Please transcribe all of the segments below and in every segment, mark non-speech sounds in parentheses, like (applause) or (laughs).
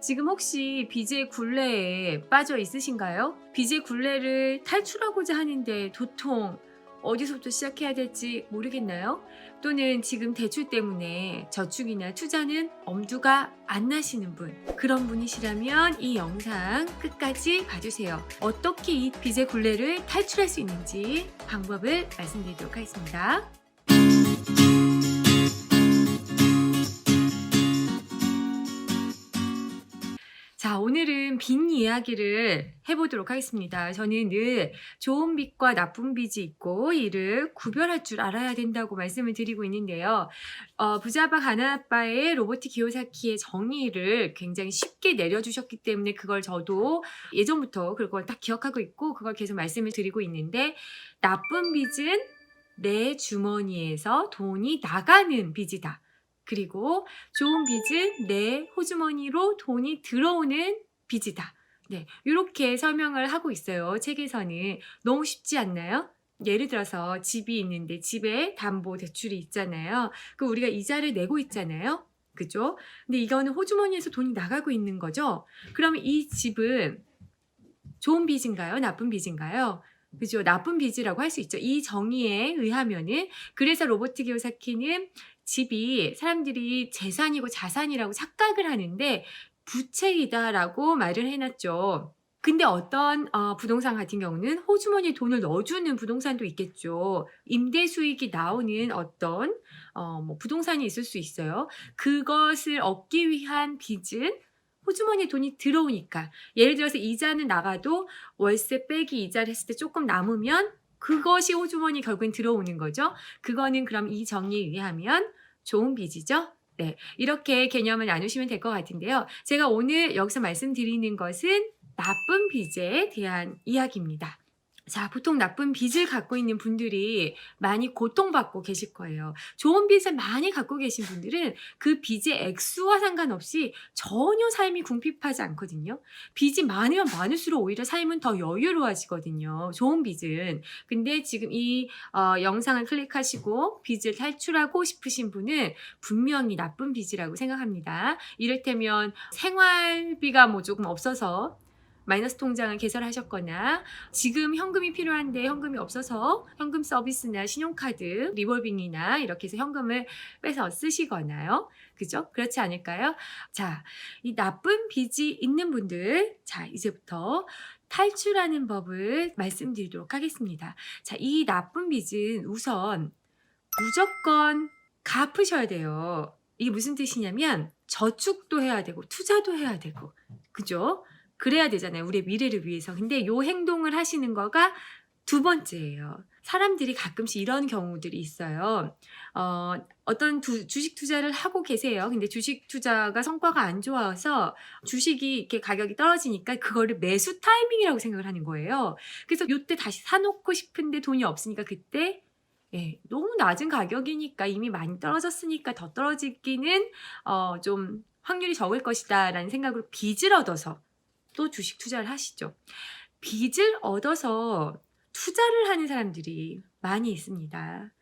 지금 혹시 빚의 굴레에 빠져 있으신가요? 빚의 굴레를 탈출하고자 하는데 도통 어디서부터 시작해야 될지 모르겠나요? 또는 지금 대출 때문에 저축이나 투자는 엄두가 안 나시는 분 그런 분이시라면 이 영상 끝까지 봐주세요. 어떻게 이 빚의 굴레를 탈출할 수 있는지 방법을 말씀드리도록 하겠습니다. 자, 오늘은 빚 이야기를 해보도록 하겠습니다. 저는 늘 좋은 빚과 나쁜 빚이 있고 이를 구별할 줄 알아야 된다고 말씀을 드리고 있는데요. 어, 부자아빠 가나아빠의 로버트 기요사키의 정의를 굉장히 쉽게 내려주셨기 때문에 그걸 저도 예전부터 그걸 딱 기억하고 있고 그걸 계속 말씀을 드리고 있는데 나쁜 빚은 내 주머니에서 돈이 나가는 빚이다. 그리고 좋은 빚은 내 호주머니로 돈이 들어오는 빚이다. 네, 이렇게 설명을 하고 있어요. 책에서는 너무 쉽지 않나요? 예를 들어서 집이 있는데 집에 담보 대출이 있잖아요. 그 우리가 이자를 내고 있잖아요. 그죠? 근데 이거는 호주머니에서 돈이 나가고 있는 거죠. 그러면 이 집은 좋은 빚인가요? 나쁜 빚인가요? 그죠? 나쁜 빚이라고 할 수 있죠. 이 정의에 의하면은 그래서 로버트 기요사키는 집이 사람들이 재산이고 자산이라고 착각을 하는데 부채이다라고 말을 해놨죠. 근데 어떤 어, 부동산 같은 경우는 호주머니에 돈을 넣어주는 부동산도 있겠죠. 임대 수익이 나오는 어떤 어, 뭐 부동산이 있을 수 있어요. 그것을 얻기 위한 빚은 호주머니에 돈이 들어오니까 예를 들어서 이자는 나가도 월세 빼기 이자를 했을 때 조금 남으면 그것이 호주머니 결국엔 들어오는 거죠. 그거는 그럼 이 정리에 의하면 좋은 빚이죠. 네. 이렇게 개념을 나누시면 될 것 같은데요. 제가 오늘 여기서 말씀드리는 것은 나쁜 빚에 대한 이야기입니다. 자, 보통 나쁜 빚을 갖고 있는 분들이 많이 고통받고 계실 거예요. 좋은 빚을 많이 갖고 계신 분들은 그 빚의 액수와 상관없이 전혀 삶이 궁핍하지 않거든요. 빚이 많으면 많을수록 오히려 삶은 더 여유로워지거든요. 좋은 빚은. 근데 지금 이 어, 영상을 클릭하시고 빚을 탈출하고 싶으신 분은 분명히 나쁜 빚이라고 생각합니다. 이를테면 생활비가 뭐 조금 없어서 마이너스 통장을 개설하셨거나 지금 현금이 필요한데 현금이 없어서 현금 서비스나 신용카드, 리볼빙이나 이렇게 해서 현금을 빼서 쓰시거나요. 그죠? 그렇지 않을까요? 자, 이 나쁜 빚이 있는 분들, 자, 이제부터 탈출하는 법을 말씀드리도록 하겠습니다. 자, 이 나쁜 빚은 우선 무조건 갚으셔야 돼요. 이게 무슨 뜻이냐면 저축도 해야 되고 투자도 해야 되고 그죠? 그래야 되잖아요. 우리의 미래를 위해서. 근데 요 행동을 하시는 거가 두 번째예요. 사람들이 가끔씩 이런 경우들이 있어요. 어, 어떤 두- 주식 투자를 하고 계세요. 근데 주식 투자가 성과가 안 좋아서 주식이 이렇게 가격이 떨어지니까 그거를 매수 타이밍이라고 생각을 하는 거예요. 그래서 요때 다시 사놓고 싶은데 돈이 없으니까 그때 예, 너무 낮은 가격이니까 이미 많이 떨어졌으니까 더 떨어지기는 어, 좀 확률이 적을 것이다라는 생각으로 빚을 얻어서 또 주식 투자를 하시죠. 빚을 얻어서 투자를 하는 사람들이 많이 있습니다.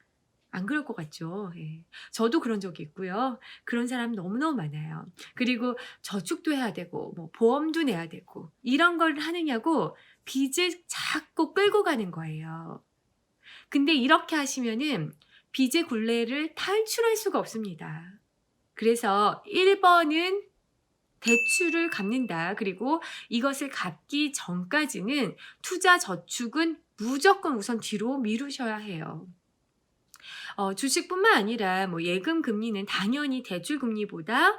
안 그럴 것 같죠? 예. 저도 그런 적이 있고요. 그런 사람 너무너무 많아요. 그리고 저축도 해야 되고, 뭐 보험도 내야 되고, 이런 걸 하느냐고 빚을 자꾸 끌고 가는 거예요. 근데 이렇게 하시면은 빚의 굴레를 탈출할 수가 없습니다. 그래서 1번은 대출을 갚는다. 그리고 이것을 갚기 전까지는 투자 저축은 무조건 우선 뒤로 미루셔야 해요. 어, 주식뿐만 아니라 뭐 예금 금리는 당연히 대출 금리보다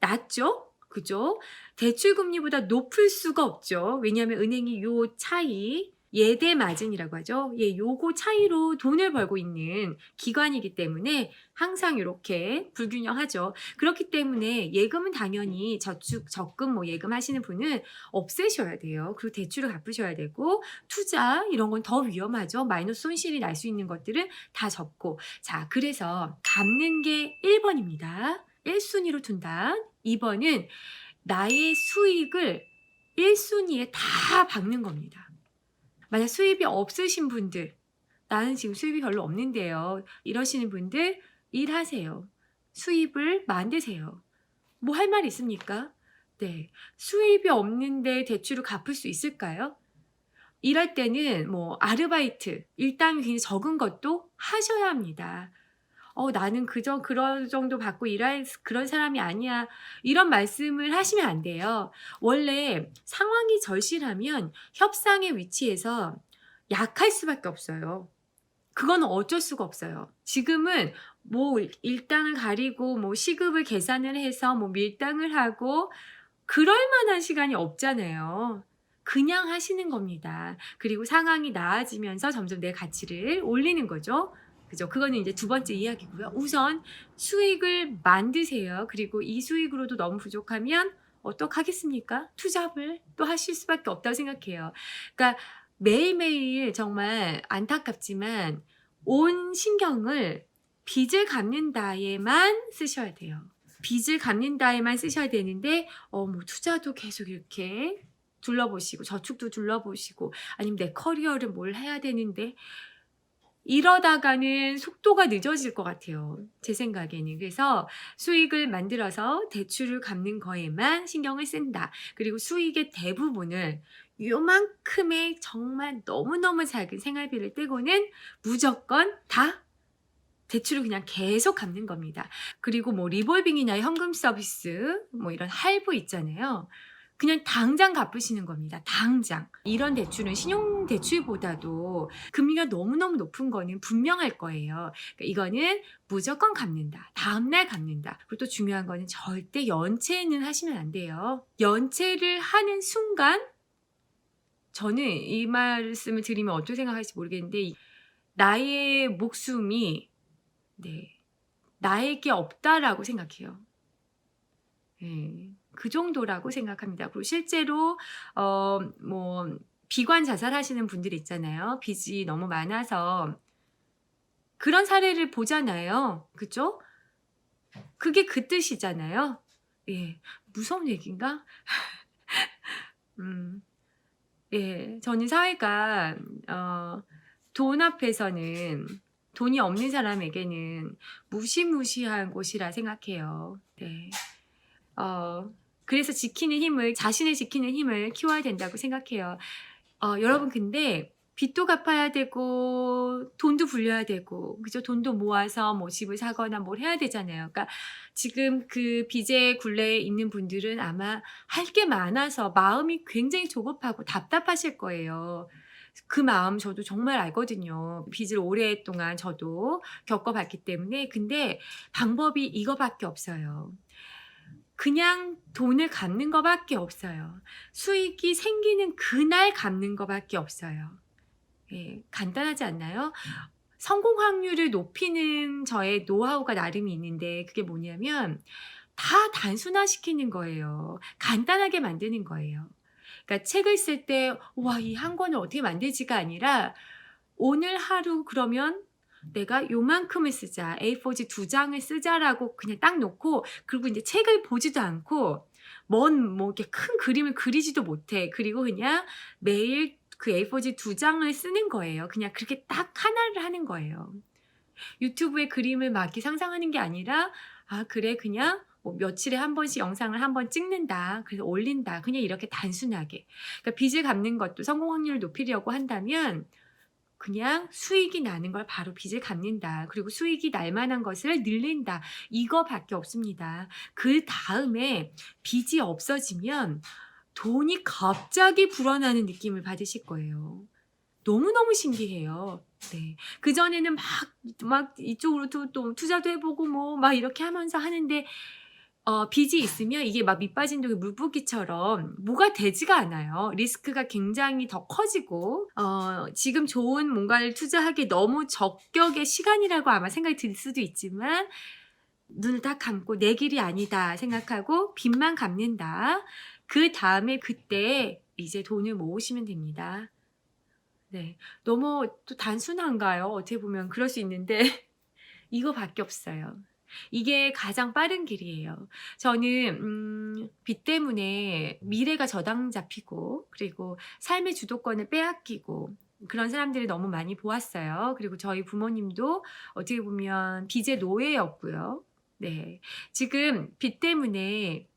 낮죠? 그죠? 대출 금리보다 높을 수가 없죠. 왜냐하면 은행이 요 차이 예대 마진이라고 하죠. 예, 요거 차이로 돈을 벌고 있는 기관이기 때문에 항상 이렇게 불균형하죠. 그렇기 때문에 예금은 당연히 저축, 적금 뭐 예금 하시는 분은 없애셔야 돼요. 그리고 대출을 갚으셔야 되고 투자 이런 건 더 위험하죠. 마이너스 손실이 날 수 있는 것들은 다 접고. 자, 그래서 갚는 게 1번입니다. 1순위로 둔다. 2번은 나의 수익을 1순위에 다 박는 겁니다. 만약 수입이 없으신 분들, 나는 지금 수입이 별로 없는데요. 이러시는 분들 일하세요. 수입을 만드세요. 뭐 할 말 있습니까? 네. 수입이 없는데 대출을 갚을 수 있을까요? 일할 때는 뭐 아르바이트, 일당이 굉장히 적은 것도 하셔야 합니다. 어, 나는 그저 그런 정도 받고 일할 그런 사람이 아니야. 이런 말씀을 하시면 안 돼요. 원래 상황이 절실하면 협상의 위치에서 약할 수밖에 없어요. 그건 어쩔 수가 없어요. 지금은 뭐 일당을 가리고 뭐 시급을 계산을 해서 뭐 밀당을 하고 그럴 만한 시간이 없잖아요. 그냥 하시는 겁니다. 그리고 상황이 나아지면서 점점 내 가치를 올리는 거죠. 그죠? 그거는 이제 두 번째 이야기고요. 우선 수익을 만드세요. 그리고 이 수익으로도 너무 부족하면 어떡하겠습니까? 투잡을 또 하실 수밖에 없다고 생각해요. 그러니까 매일매일 정말 안타깝지만 온 신경을 빚을 갚는다에만 쓰셔야 돼요. 빚을 갚는다에만 쓰셔야 되는데 어 뭐 투자도 계속 이렇게 둘러보시고 저축도 둘러보시고 아니면 내 커리어를 뭘 해야 되는데 이러다가는 속도가 늦어질 것 같아요. 제 생각에는. 그래서 수익을 만들어서 대출을 갚는 거에만 신경을 쓴다. 그리고 수익의 대부분을 요만큼의 정말 너무너무 작은 생활비를 떼고는 무조건 다 대출을 그냥 계속 갚는 겁니다. 그리고 뭐 리볼빙이나 현금 서비스 뭐 이런 할부 있잖아요. 그냥 당장 갚으시는 겁니다. 당장. 이런 대출은 신용 대출보다도 금리가 너무너무 높은 거는 분명할 거예요. 그러니까 이거는 무조건 갚는다. 다음날 갚는다. 그리고 또 중요한 거는 절대 연체는 하시면 안 돼요. 연체를 하는 순간 저는 이 말씀을 드리면 어떻게 생각할지 모르겠는데 나의 목숨이 네, 나에게 없다라고 생각해요. 네, 그 정도라고 생각합니다. 그리고 실제로 어, 뭐 비관 자살하시는 분들 있잖아요. 빚이 너무 많아서 그런 사례를 보잖아요. 그죠? 그게 그 뜻이잖아요. 예, 무서운 얘기인가? (laughs) 음, 예, 저는 사회가 어, 돈 앞에서는 돈이 없는 사람에게는 무시무시한 곳이라 생각해요. 네. 어, 그래서 지키는 힘을, 자신을 지키는 힘을 키워야 된다고 생각해요. 어, 여러분, 근데 빚도 갚아야 되고, 돈도 불려야 되고, 그죠? 돈도 모아서 뭐 집을 사거나 뭘 해야 되잖아요. 그러니까 지금 그 빚의 굴레에 있는 분들은 아마 할 게 많아서 마음이 굉장히 조급하고 답답하실 거예요. 그 마음 저도 정말 알거든요. 빚을 오랫동안 저도 겪어봤기 때문에. 근데 방법이 이거밖에 없어요. 그냥 돈을 갚는 거밖에 없어요. 수익이 생기는 그날 갚는 거밖에 없어요. 예, 간단하지 않나요? 성공 확률을 높이는 저의 노하우가 나름이 있는데 그게 뭐냐면 다 단순화시키는 거예요. 간단하게 만드는 거예요. 그러니까 책을 쓸 때 와 이 한 권을 어떻게 만들지가 아니라 오늘 하루 그러면 내가 요만큼을 쓰자. A4지 두 장을 쓰자라고 그냥 딱 놓고 그리고 이제 책을 보지도 않고 먼 뭐 이렇게 큰 그림을 그리지도 못해. 그리고 그냥 매일 그 A4지 두 장을 쓰는 거예요. 그냥 그렇게 딱 하나를 하는 거예요. 유튜브에 그림을 막 이렇게 상상하는 게 아니라 아 그래 그냥 뭐 며칠에 한 번씩 영상을 한 번 찍는다. 그래서 올린다. 그냥 이렇게 단순하게. 그러니까 빚을 갚는 것도 성공 확률을 높이려고 한다면 그냥 수익이 나는 걸 바로 빚을 갚는다. 그리고 수익이 날 만한 것을 늘린다. 이거밖에 없습니다. 그 다음에 빚이 없어지면 돈이 갑자기 불어나는 느낌을 받으실 거예요. 너무너무 신기해요. 네. 그전에는 막, 막 이쪽으로 또, 또 투자도 해보고 뭐 막 이렇게 하면서 하는데 어, 빚이 있으면 이게 막 밑빠진 독에 물붓기처럼 뭐가 되지가 않아요. 리스크가 굉장히 더 커지고, 어, 지금 좋은 뭔가를 투자하기 너무 적격의 시간이라고 아마 생각이 들 수도 있지만, 눈을 딱 감고 내 길이 아니다 생각하고 빚만 갚는다. 그 다음에 그때 이제 돈을 모으시면 됩니다. 네. 너무 또 단순한가요? 어떻게 보면 그럴 수 있는데, (laughs) 이거밖에 없어요. 이게 가장 빠른 길이에요. 저는 음, 빚 때문에 미래가 저당 잡히고 그리고 삶의 주도권을 빼앗기고 그런 사람들을 너무 많이 보았어요. 그리고 저희 부모님도 어떻게 보면 빚의 노예였고요. 네. 지금 빚 때문에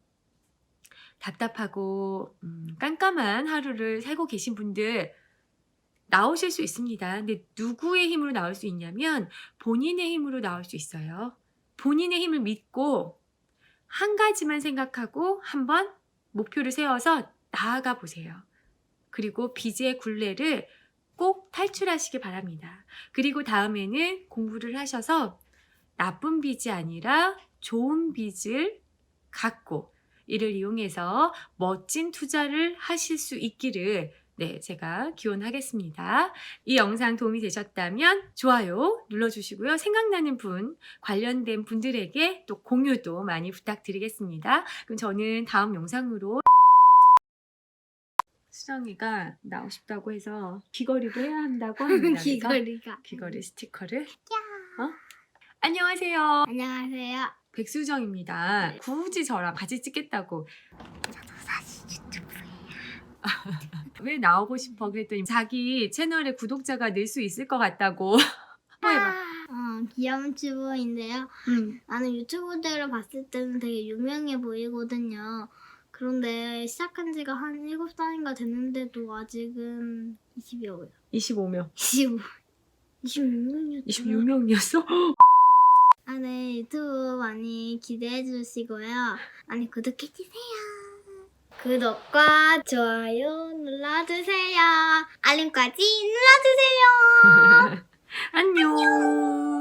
답답하고 음, 깜깜한 하루를 살고 계신 분들 나오실 수 있습니다. 근데 누구의 힘으로 나올 수 있냐면 본인의 힘으로 나올 수 있어요. 본인의 힘을 믿고 한 가지만 생각하고 한번 목표를 세워서 나아가 보세요. 그리고 빚의 굴레를 꼭 탈출하시기 바랍니다. 그리고 다음에는 공부를 하셔서 나쁜 빚이 아니라 좋은 빚을 갖고 이를 이용해서 멋진 투자를 하실 수 있기를 네, 제가 기원하겠습니다. 이 영상 도움이 되셨다면 좋아요 눌러주시고요. 생각나는 분, 관련된 분들에게 또 공유도 많이 부탁드리겠습니다. 그럼 저는 다음 영상으로 수정이가 나오고 싶다고 해서 귀걸이도 해야 한다고 (laughs) 합니다. 귀걸이가. 귀걸이 스티커를 어? 안녕하세요. 안녕하세요. 백수정입니다. 굳이 저랑 같이 찍겠다고 저도 사실 유튜브예요. (laughs) 왜 나오고 싶어 그랬더니 자기 채널에 구독자가 늘 수 있을 것 같다고 (laughs) 해봐. 어, 귀여운 유튜버인데요. 음. 나는 유튜브들을 봤을 때는 되게 유명해 보이거든요. 그런데 시작한 지가 한 7살인가 됐는데도 아직은 20여고요. 25명 25. 26명이었죠. 26명이었어? 아, 네. 유튜브 많이 기대해 주시고요. 많이 구독해 주세요. 구독과 좋아요 눌러주세요. 알림까지 눌러주세요. (laughs) 안녕.